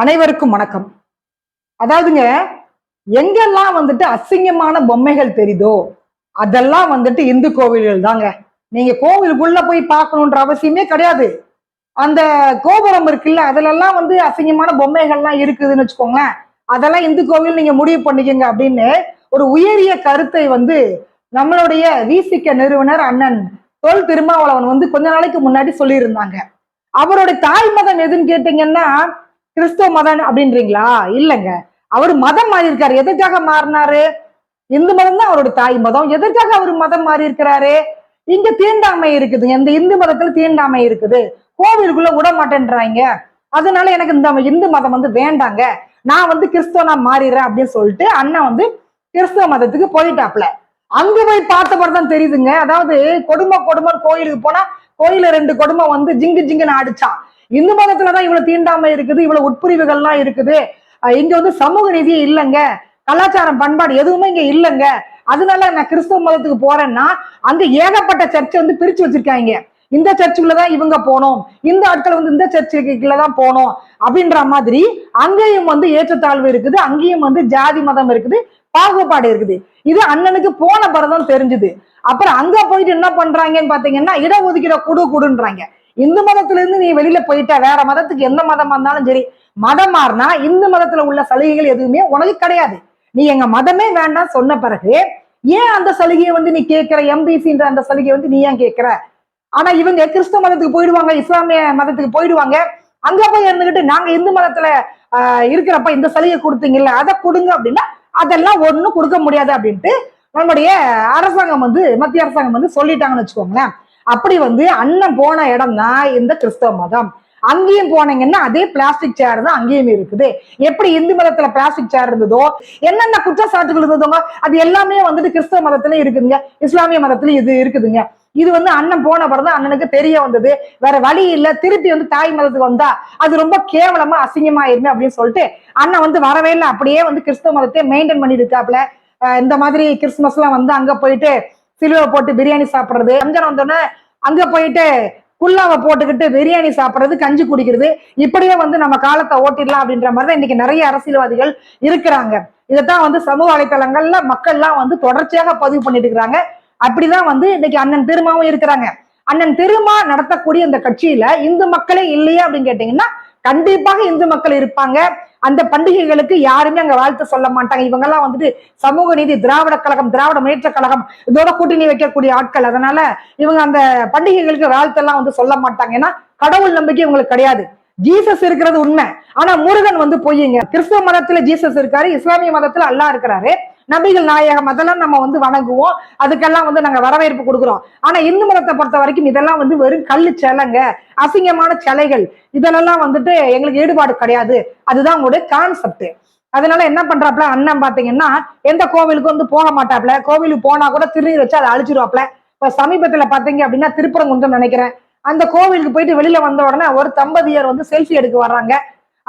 அனைவருக்கும் வணக்கம். அதாவதுங்க எங்கெல்லாம் வந்துட்டு அசிங்கமான பொம்மைகள் தெரியுதோ அதெல்லாம் வந்துட்டு இந்து கோவில்கள் தாங்க. நீங்க கோவிலுக்குள்ள போய் பார்க்கணுன்ற அவசியமே கிடையாது. அந்த கோபுரம் இருக்குல்ல அதுலெல்லாம் வந்து அசிங்கமான பொம்மைகள்லாம் இருக்குதுன்னு வச்சுக்கோங்களேன். அதெல்லாம் இந்து கோவில் நீங்க முடிவு பண்ணிக்கங்க அப்படின்னு ஒரு உயரிய கருத்தை வந்து நம்மளுடைய வீசிக்க நிறுவனர் அண்ணன் தொல் திருமாவளவன் வந்து கொஞ்ச நாளைக்கு முன்னாடி சொல்லியிருந்தாங்க. அவருடைய தாய் மதம் எதுன்னு கேட்டீங்கன்னா கிறிஸ்துவ மதம் அப்படின்றீங்களா? இல்லைங்க. அவர் மதம் மாறி இருக்காரு. எதற்காக மாறினாரு? இந்து மதம் தான் அவரோட தாய் மதம். எதற்காக அவர் மதம் மாறி இருக்கிறாரு? இங்க தீண்டாமை இருக்குது. இந்த இந்து மதத்துல தீண்டாமை இருக்குது. கோவிலுக்குள்ள விட மாட்டேன்றாங்க. அதனால எனக்கு இந்த இந்து மதம் வந்து வேண்டாங்க. நான் வந்து கிறிஸ்தவனா மாறிடுறேன் அப்படின்னு சொல்லிட்டு அண்ணா வந்து கிறிஸ்தவ மதத்துக்கு போயிட்டாப்ல அங்க போய் பார்த்தப்பறம் தான் தெரியுதுங்க. அதாவது கொடுமை கொடுமை கோயிலுக்கு போனா கோயில ரெண்டு கொடுமை வந்து ஜிங்கு ஜிங்குன்னு அடிச்சான் இந்து மதத்துலதான் இவ்வளவு தீண்டாமை இருக்குது இவ்வளவு உட்பிரிவுகள்லாம் இருக்குது. இங்க வந்து சமூக நீதியே இல்லைங்க. கலாச்சாரம் பண்பாடு எதுவுமே இங்க இல்லைங்க. அதனால நான் கிறிஸ்தவ மதத்துக்கு போறேன்னா அங்க ஏகப்பட்ட சர்ச்சை வந்து பிரிச்சு வச்சிருக்காங்க. இந்த சர்ச்சுக்குள்ளதான் இவங்க போனோம். இந்த ஆட்கள் வந்து இந்த சர்ச்சுக்குள்ளதான் போனோம். அப்படின்ற மாதிரி அங்கேயும் வந்து ஏற்றத்தாழ்வு இருக்குது. அங்கேயும் வந்து ஜாதி மதம் இருக்குது. பாகுபாடு இருக்குது. இது அண்ணனுக்கு போன பிறதான் தெரிஞ்சுது. அப்புறம் அங்க போயிட்டு என்ன பண்றாங்கன்னு பாத்தீங்கன்னா இடஒதுக்கீட குடு குடுன்றாங்க. இந்து மதத்துல இருந்து நீ வெளியில போயிட்டா வேற மதத்துக்கு எந்த மதமா இருந்தாலும் சரி மதம் மாறினா இந்து மதத்துல உள்ள சலுகைகள் எதுவுமே உனக்கு கிடையாது. நீ எங்க மதமே வேண்டாம் சொன்ன பிறகு ஏன் அந்த சலுகையை வந்து நீ கேட்கிற எம்பிசின்ற அந்த சலுகையை வந்து நீ ஏன் கேட்கிற? ஆனா இவங்க கிறிஸ்தவ மதத்துக்கு போயிடுவாங்க இஸ்லாமிய மதத்துக்கு போயிடுவாங்க அங்க போய் இருந்துகிட்டு நாங்க இந்து மதத்துல ஆஹ் இருக்கிறப்ப இந்த சலுகை கொடுத்தீங்கல்ல அதை கொடுங்க அப்படின்னா அதெல்லாம் ஒண்ணும் கொடுக்க முடியாது அப்படின்ட்டு நம்முடைய அரசாங்கம் வந்து மத்திய அரசாங்கம் வந்து சொல்லிட்டாங்கன்னு வச்சுக்கோங்களேன். அப்படி வந்து அண்ணன் போன இடம் தான் இந்த கிறிஸ்தவ மதம். அங்கேயும் போனீங்கன்னா அதே பிளாஸ்டிக் சேர் தான் அங்கேயும் இருக்குது. எப்படி இந்து மதத்துல பிளாஸ்டிக் சேர் இருந்ததோ என்னென்ன குற்றச்சாட்டுகள் இருந்ததோ அது எல்லாமே வந்துட்டு கிறிஸ்தவ மதத்துல இருக்குதுங்க. இஸ்லாமிய மதத்துல இது இருக்குதுங்க. இது வந்து அண்ணன் போன பிறகு அண்ணனுக்கு தெரிய வந்தது. வேற வழி இல்ல திருப்பி வந்து தாய் மதத்துக்கு வந்தா அது ரொம்ப கேவலமா அசிங்கமாயிருமே அப்படின்னு சொல்லிட்டு அண்ணன் வந்து வரவே இல்லை. அப்படியே வந்து கிறிஸ்தவ மதத்தை மெயின்டைன் பண்ணி இருக்காப்ல இந்த மாதிரி கிறிஸ்துமஸ்லாம் வந்து அங்க போயிட்டு சிலுவை போட்டு பிரியாணி சாப்பிடுறது. ரம்ஜான் வந்தோடனே அங்க போயிட்டு குல்லாவை போட்டுக்கிட்டு பிரியாணி சாப்பிடுறது கஞ்சி குடிக்கிறது. இப்படியே வந்து நம்ம காலத்தை ஓட்டிடலாம் அப்படின்ற மாதிரி தான் இன்னைக்கு நிறைய அரசியல்வாதிகள் இருக்கிறாங்க. இதைத்தான் வந்து சமூக வலைத்தளங்கள்ல மக்கள்லாம் வந்து தொடர்ச்சியாக பதிவு பண்ணிட்டு இருக்கிறாங்க. அப்படிதான் வந்து இன்னைக்கு அண்ணன் திருமாவும் இருக்கிறாங்க. அண்ணன் திருமா நடத்தக்கூடிய இந்த கட்சியில இந்து மக்களே இல்லையா அப்படின்னு கேட்டீங்கன்னா கண்டிப்பாக இந்து மக்கள் இருப்பாங்க. அந்த பண்டிகைகளுக்கு யாருமே அங்க வாழ்த்து சொல்ல மாட்டாங்க. இவங்க எல்லாம் வந்துட்டு சமூக நீதி திராவிட கழகம் திராவிட முன்னேற்ற கழகம் இதோட கூட்டணி வைக்கக்கூடிய ஆட்கள். அதனால இவங்க அந்த பண்டிகைகளுக்கு வாழ்த்தெல்லாம் வந்து சொல்ல மாட்டாங்க. ஏன்னா கடவுள் நம்பிக்கை இவங்களுக்கு கிடையாது. ஜீசஸ் இருக்கிறது உண்மை. ஆனா முருகன் வந்து பொய்யுங்க கிறிஸ்துவ மதத்துல ஜீசஸ் இருக்காரு இஸ்லாமிய மதத்துல அல்லாஹ் இருக்கிறாரு. நபிகள் நாயகம் அதெல்லாம் நம்ம வந்து வணங்குவோம். அதுக்கெல்லாம் வந்து நாங்க வரவேற்பு கொடுக்குறோம். ஆனா இந்து மதத்தை பொறுத்த வரைக்கும் இதெல்லாம் வந்து வெறும் கல்லு சிலைங்க. அசிங்கமான சிலைகள். இதெல்லாம் வந்துட்டு எங்களுக்கு ஈடுபாடு கிடையாது. அதுதான் உங்களுடைய கான்செப்ட் அதனால என்ன பண்றாப்ல அண்ணன் பாத்தீங்கன்னா எந்த கோவிலுக்கும் வந்து போக மாட்டாப்ல கோவிலுக்கு போனா கூட திருநீர் வச்சு அதை அழிச்சிருவாப்ல இப்ப சமீபத்துல பாத்தீங்க அப்படின்னா திருப்பரங்குன்றம் நினைக்கிறேன். அந்த கோவிலுக்கு போயிட்டு வெளியில வந்த உடனே ஒரு தம்பதியர் வந்து செல்ஃபி எடுக்க வர்றாங்க.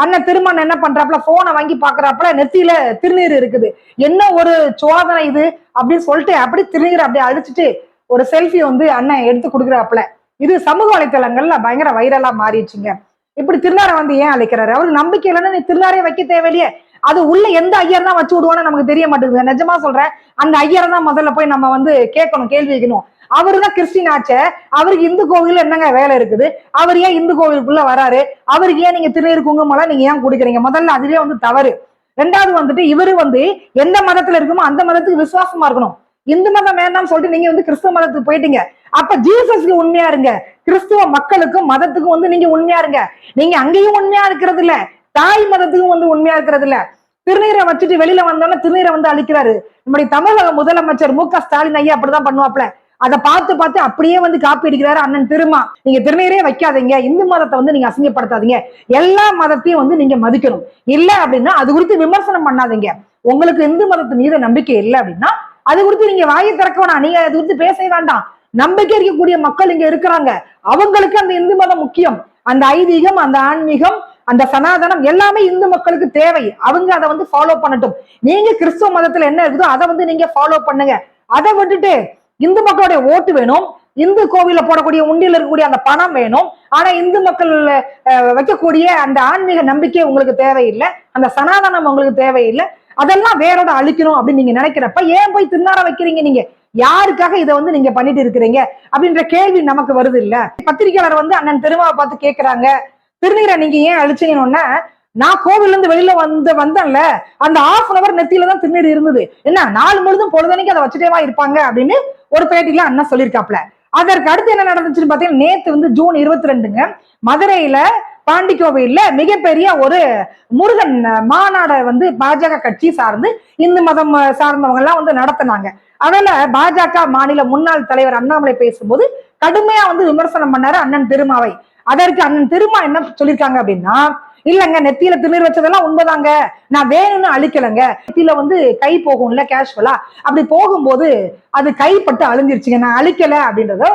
அண்ணன் திருமணம் என்ன பண்றாப்புல? போனை வாங்கி பாக்குறாப்புல நெத்தியில திருநீர் இருக்குது. என்ன ஒரு சோதனை இது? அப்படின்னு சொல்லிட்டு அப்படி திருநீர் அப்படியே அழிச்சிட்டு ஒரு செல்ஃபி வந்து அண்ணன் எடுத்து கொடுக்குறாப்புல. இது சமூக வலைத்தளங்கள்ல பயங்கர வைரலா மாறிடுச்சுங்க. இப்படி திருநாரை வந்து ஏன் அழைக்கிறாரு? அவருக்கு நம்பிக்கை இல்லைன்னா நீ திருநாரே வைக்க தேவையில்லையே. அது உள்ள எந்த ஐயர் தான் வச்சு விடுவோம்னு நமக்கு தெரிய மாட்டேங்குது. நிஜமா சொல்றேன் அந்த ஐயரை தான் முதல்ல போய் நம்ம வந்து கேட்கணும் கேள்வி வைக்கணும். அவரு தான் கிறிஸ்டின் ஆச்சே. அவருக்கு இந்து கோவில் என்னங்க வேலை இருக்குது? அவர் ஏன் இந்து கோவிலுக்குள்ள வராரு? அவருக்கு ஏன் நீங்க திருநீர் குங்குமம்லாம் நீங்க ஏன் குடிக்கிறீங்க? முதல்ல அதுலயே வந்து தவறு. ரெண்டாவது வந்துட்டு இவரு வந்து எந்த மதத்துல இருக்குமோ அந்த மதத்துக்கு விசுவாசமா இருக்கணும். இந்து மதம் வேண்டாம்னு சொல்லிட்டு நீங்க வந்து கிறிஸ்துவ மதத்துக்கு போயிட்டீங்க. அப்ப ஜீசஸ்க்கு உண்மையா இருங்க. கிறிஸ்துவ மக்களுக்கும் மதத்துக்கும் வந்து நீங்க உண்மையா இருங்க. நீங்க அங்கேயும் உண்மையா இருக்கிறது இல்ல. தாய் மதத்துக்கும் வந்து உண்மையா இருக்கிறது இல்ல. திருநீரை வச்சுட்டு வெளியில வந்தோன்னா திருநீரை வந்து அழிக்கிறாரு. நம்முடைய தமிழக முதலமைச்சர் மு க ஸ்டாலின் ஐயா அப்படிதான் பண்ணுவாப்ல அதை பார்த்து பார்த்து அப்படியே வந்து காப்பி அடிக்கிறாரு அண்ணன் திருமா. நீங்க திருநீரே வைக்காதீங்க. இந்து மதத்தை வந்து நீங்க அசிங்கப்படுத்தாதீங்க. எல்லா மதத்தையும் வந்து நீங்க மதிக்கணும். இல்ல அப்படின்னா அது குறித்து விமர்சனம் பண்ணாதீங்க. உங்களுக்கு இந்து மதத்து மீது நம்பிக்கை இல்லை அப்படின்னா அது குறித்து நீங்க வாயை திறக்க வேணாம். நீங்க அது குறித்து பேச வேண்டாம். நம்பிக்கை இருக்கக்கூடிய மக்கள் இங்க இருக்கிறாங்க. அவங்களுக்கு அந்த இந்து மதம் முக்கியம். அந்த ஐதீகம் அந்த ஆன்மீகம் அந்த சனாதனம் எல்லாமே இந்து மக்களுக்கு தேவை. அவங்க அதை வந்து ஃபாலோ பண்ணட்டும். நீங்க கிறிஸ்துவ மதத்துல என்ன இருக்குதோ அதை வந்து நீங்க ஃபாலோ பண்ணுங்க. அதை விட்டுட்டு இந்து மக்களுடைய ஓட்டு வேணும். இந்து கோவில போடக்கூடிய உண்டியில் இருக்கக்கூடிய அந்த பணம் வேணும். ஆனா இந்து மக்கள் வைக்கக்கூடிய அந்த ஆன்மீக நம்பிக்கை உங்களுக்கு தேவையில்லை. அந்த சனாதனம் உங்களுக்கு தேவையில்லை. அதெல்லாம் வேரோட அழிக்கணும் அப்படின்னு நீங்க நினைக்கிறப்ப ஏன் போய் திண்ணார வைக்கிறீங்க நீங்க? யாருக்காக இதை வந்து நீங்க பண்ணிட்டு இருக்கிறீங்க? அப்படின்ற கேள்வி நமக்கு வருது இல்ல. பத்திரிகையாளர் வந்து அண்ணன் திருமாவை பார்த்து கேட்கிறாங்க திருநீரை நீங்க ஏன் அழிச்சீங்கன்னு நான் கோவில்ல இருந்து வெளியில வந்து வந்தேன்ல அந்த ஆஃப் அன் அவர் நெத்தியில தான் திருநீர் இருந்தது. என்ன நாலு முழுதும் பொழுதனைக்கு அதை வச்சுட்டேவா இருப்பாங்க அப்படின்னு ஒரு பேட்டில அண்ணன் சொல்லியிருக்காப்ல அதற்கு அடுத்து என்ன நடந்துச்சுன்னு பாத்தீங்கன்னா நேத்து வந்து ஜூன் இருபத்தி ரெண்டுங்க மதுரையில பாண்டி மிகப்பெரிய ஒரு முருகன் மாநாடை வந்து பாஜக கட்சி சார்ந்து இந்து மதம் சார்ந்தவங்க எல்லாம் வந்து நடத்தினாங்க. அதில் பாஜக மாநில முன்னாள் தலைவர் அண்ணாமலை பேசும்போது கடுமையா வந்து விமர்சனம் பண்ணாரு அண்ணன் திருமாவை. அதற்கு அண்ணன் திருமா என்ன சொல்லியிருக்காங்க அப்படின்னா இல்லங்க நெத்தியில திமிர் வச்சதெல்லாம் உண்மைதாங்க. நான் வேணும்னு அழிக்கலைங்க. நெத்தியில வந்து கை போகும்ல கேஷுவலா அப்படி போகும்போது அது கைப்பட்டு அழிஞ்சிருச்சுங்க. நான் அழிக்கல அப்படின்றத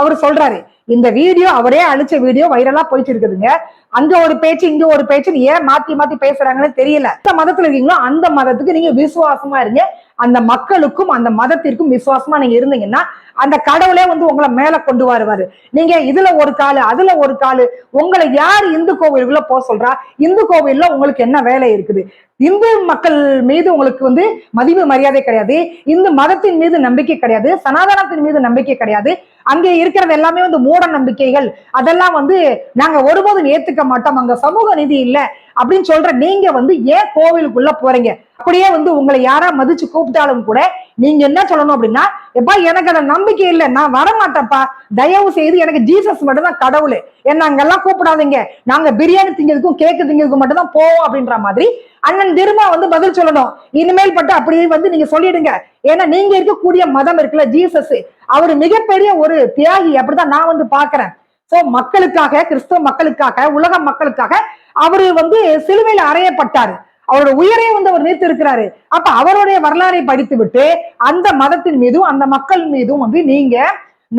அவர் சொல்றாரு. இந்த வீடியோ அவரே அழிச்ச வீடியோ வைரலா போயிட்டு இருக்குதுங்க. அங்க ஒரு பேச்சு இங்க ஒரு பேச்சு ஏன் மாத்தி மாத்தி பேசுறாங்கன்னு தெரியல. எந்த மதத்துல இருக்கீங்களோ அந்த மதத்துக்கு நீங்க விசுவாசமா இருங்க. அந்த மக்களுக்கும் அந்த மதத்திற்கும் விசுவாசமா நீங்க இருந்தீங்கன்னா அந்த கடவுளே வந்து உங்களை மேல கொண்டு வருவாரு. நீங்க இதுல ஒரு காலு அதுல ஒரு காலு. உங்களை யார் இந்து கோவிலுக்குள்ள போக சொல்றா? இந்து கோவில்ல உங்களுக்கு என்ன வேலை இருக்குது? இந்து மக்கள் மீது உங்களுக்கு வந்து மதிப்பு மரியாதை கிடையாது. இந்து மதத்தின் மீது நம்பிக்கை கிடையாது. சனாதனத்தின் மீது நம்பிக்கை கிடையாது. அங்கே இருக்கிறது எல்லாமே வந்து மூட நம்பிக்கைகள். அதெல்லாம் வந்து நாங்க ஒருபோதும் ஏத்துக்க மாட்டோம். அங்க சமூக நீதி இல்ல அப்படின்னு சொல்ற நீங்க வந்து ஏன் கோவிலுக்குள்ள போறீங்க? அப்படியே வந்து உங்களை யாரா மதிச்சு கூப்பிட்டாலும் கூட நீங்க என்ன சொல்லணும் அப்படின்னா எப்பா எனக்கு அந்த நம்பிக்கை இல்லை. நான் வரமாட்டேன்ப்பா. தயவு செய்து எனக்கு ஜீசஸ் மட்டும் தான் கடவுள். என்ன அங்கெல்லாம் கூப்பிடாதீங்க. நாங்க பிரியாணி திங்கிறதுக்கும் கேக்கு திங்கிறதுக்கும் மட்டும் தான் போவோம் அப்படின்ற மாதிரி அண்ணன் திரும்ப வந்து பதில் சொல்லணும். இனிமேல் பட்டு அப்படியே வந்து நீங்க சொல்லிடுங்க. ஏன்னா நீங்க இருக்கக்கூடிய மதம் இருக்குல்ல ஜீசஸ் அவர் மிகப்பெரிய ஒரு தியாகி. அப்படிதான் நான் வந்து பாக்குறேன் சோ மக்களுக்காக கிறிஸ்தவ மக்களுக்காக உலக மக்களுக்காக அவரு வந்து சிலுவையில் அறையப்பட்டாரு. அவரோட உயிரை வந்து அவர் நீத்து இருக்கிறாரு அப்ப அவருடைய வரலாறை படித்து விட்டு அந்த மதத்தின் மீதும் அந்த மக்கள் மீதும் வந்து நீங்க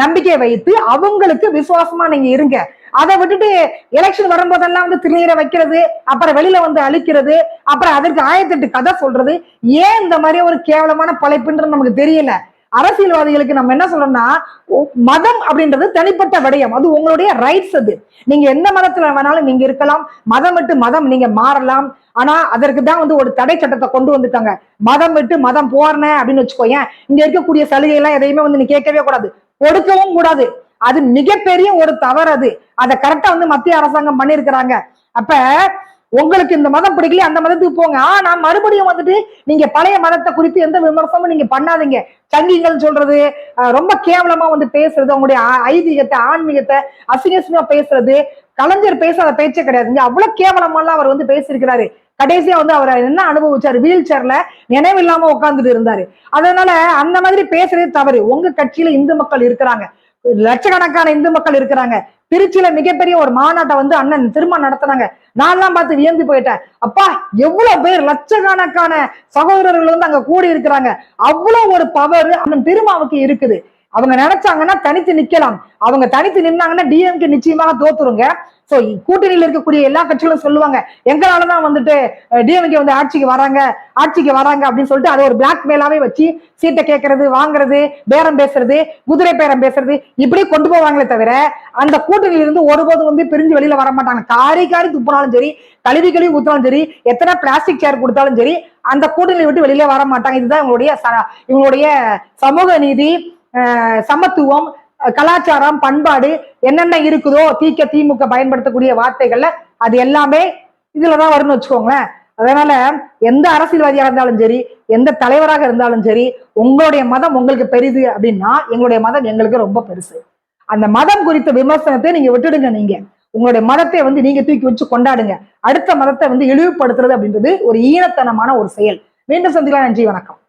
நம்பிக்கை வைத்து அவங்களுக்கு விசுவாசமா நீங்க இருங்க. அதை விட்டுட்டு எலெக்ஷன் வரும்போதெல்லாம் வந்து திருநீரை வைக்கிறது அப்புறம் வெளியில வந்து அழிக்கிறது அப்புறம் அதற்கு ஆயிரத்தெட்டு கதை சொல்றது ஏன் இந்த மாதிரி ஒரு கேவலமான பழைப்புன்றது நமக்கு தெரியல. அரசியல்வாதிகளுக்கு நம்ம என்ன சொல்றோம்னா மதம் அப்படின்றது தனிப்பட்ட விடயம். அது உங்களுடைய ரைட்ஸ் அது. நீங்க எந்த மதத்துல வேணாலும் நீங்க இருக்கலாம். மதம் விட்டு மதம் நீங்க மாறலாம். ஆனா அதற்கு தான் வந்து ஒரு தடை சட்டத்தை கொண்டு வந்துட்டாங்க. மதம் விட்டு மதம் போறேன் அப்படின்னு வச்சுக்கோயேன் இங்க இருக்கக்கூடிய சலுகை எல்லாம் எதையுமே வந்து நீ கேட்கவே கூடாது. கொடுக்கவும் கூடாது. அது மிகப்பெரிய ஒரு தவறு அது. அதை கரெக்டா வந்து மத்திய அரசாங்கம் பண்ணிருக்கிறாங்க அப்ப உங்களுக்கு இந்த மதம் பிடிக்கல அந்த மதத்துக்கு போங்க. ஆனா மறுபடியும் வந்துட்டு நீங்க பழைய மதத்தை குறித்து எந்த விமர்சனமும் நீங்க பண்ணாதீங்க. சங்கிகள் சொல்றது ரொம்ப கேவலமா வந்து பேசுறது அவங்களுடைய ஐதீகத்தை ஆன்மீகத்தை அசிங்கசியமா பேசுறது கலைஞர் பேசாத பேச்சே கிடையாதுங்க அவ்வளவு கேவலமெல்லாம் அவர் வந்து பேசியிருக்கிறாரு. கடைசியா வந்து அவர் என்ன அனுபவிச்சாரு? வீல் சேர்ல நினைவில்லாம உட்காந்துட்டு இருந்தாரு. அதனால அந்த மாதிரி பேசுறதே தவறு. உங்க கட்சியில இந்து மக்கள் இருக்கிறாங்க. லட்சக்கணக்கான இந்து மக்கள் இருக்கிறாங்க. திருச்சியில மிகப்பெரிய ஒரு மாநாட்டை வந்து அண்ணன் திரும்ப நடத்துனாங்க. நான்லாம் பார்த்து வியந்து போயிட்டேன். அப்பா எவ்வளவு பேர் லட்சக்கணக்கான சகோதரர்கள் வந்து அங்க கூடி இருக்கிறாங்க அவ்வளவு ஒரு பவர் அண்ணன் திருமாவுக்கு இருக்குது. அவங்க நினைச்சாங்கன்னா தனித்து நிக்கலாம். அவங்க தனித்து நின்னாங்கன்னா டிஎம்கே நிச்சயமாக தோத்துருங்க. சோ கூட்டணியில் இருக்கக்கூடிய எல்லா கட்சிகளும் சொல்லுவாங்க எங்களாலதான் வந்துட்டு டிஎம்கே வந்து ஆட்சிக்கு வராங்க ஆட்சிக்கு வராங்க அப்படின்னு சொல்லிட்டு அதை ஒரு பிளாக் மேலாவே வச்சு சீட்டை கேட்கறது வாங்குறது பேரம் பேசுறது குதிரை பேரம் பேசுறது இப்படி கொண்டு போவாங்களே தவிர அந்த கூட்டணியில இருந்து ஒருபோதும் வந்து பிரிஞ்சு வெளியில வர மாட்டாங்க. காரி காரி துப்புனாலும் சரி கழுவி கழுவி ஊத்தினாலும் சரி எத்தனை பிளாஸ்டிக் சேர் கொடுத்தாலும் சரி அந்த கூட்டணியை விட்டு வெளியில வர மாட்டாங்க. இதுதான் இவங்களுடைய ச- இவங்களுடைய சமூக நீதி. சமத்துவம் கலாச்சாரம் பண்பாடு என்னென்ன இருக்குதோ தீக்க திமுக பயன்படுத்தக்கூடிய வார்த்தைகள்ல அது எல்லாமே இதுலதான் வரும்னு வச்சுக்கோங்களேன். அதனால எந்த அரசியல்வாதியாக இருந்தாலும் சரி எந்த தலைவராக இருந்தாலும் சரி உங்களுடைய மதம் உங்களுக்கு பெரிது அப்படின்னா எங்களுடைய மதம் எங்களுக்கு ரொம்ப பெருசு. அந்த மதம் குறித்த விமர்சனத்தை நீங்க விட்டுடுங்க நீங்க. உங்களுடைய மதத்தை வந்து நீங்க தூக்கி வச்சு கொண்டாடுங்க. அடுத்த மதத்தை வந்து இழிவுபடுத்துறது அப்படின்றது ஒரு ஈனத்தனமான ஒரு செயல். மீண்டும் சந்திக்கலாம். நன்றி வணக்கம்.